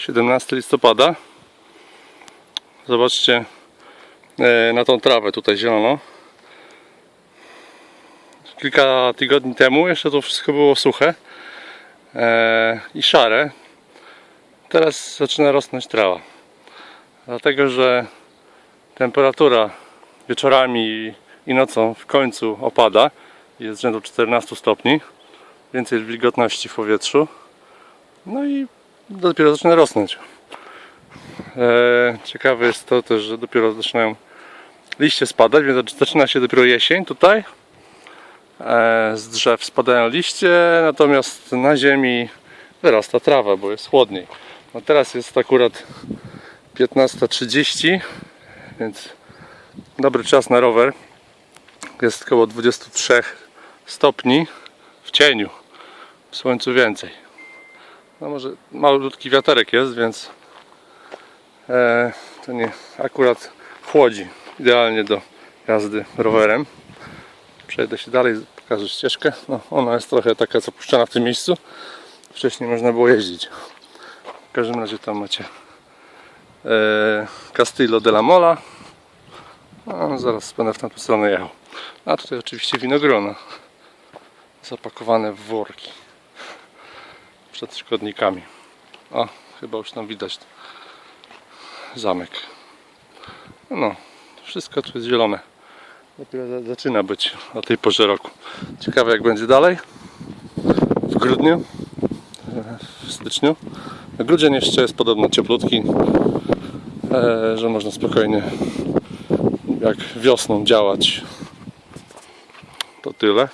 17 listopada. Zobaczcie e, na tą trawę tutaj zieloną. Kilka tygodni temu jeszcze to wszystko było suche e, i szare. Teraz zaczyna rosnąć trawa. Dlatego, że temperatura wieczorami i nocą w końcu opada. Jest rzędu 14 stopni. Więcej wilgotności w powietrzu. No i dopiero zaczyna rosnąć. E, ciekawe jest to też, że dopiero zaczynają liście spadać, więc zaczyna się dopiero jesień tutaj. E, z drzew spadają liście, natomiast na ziemi wyrasta trawa, bo jest chłodniej. No teraz jest akurat 15.30, więc dobry czas na rower. Jest około 23 stopni w cieniu, w słońcu więcej. No może malutki wiaterek jest, więc e, to nie akurat chłodzi idealnie do jazdy rowerem. Przejdę się dalej, pokażę ścieżkę. No, ona jest trochę taka zapuszczona w tym miejscu. Wcześniej można było jeździć. W każdym razie tam macie e, Castillo de la Mola. No, zaraz będę w tamtą stronę jechał. A tutaj oczywiście winogrona zapakowane w worki przed szkodnikami. O, chyba już tam widać zamek. No, wszystko tu jest zielone. Dopiero za- zaczyna być o tej porze roku. Ciekawe jak będzie dalej. W grudniu, w styczniu. Grudzień jeszcze jest podobno cieplutki, e, że można spokojnie jak wiosną działać. To tyle.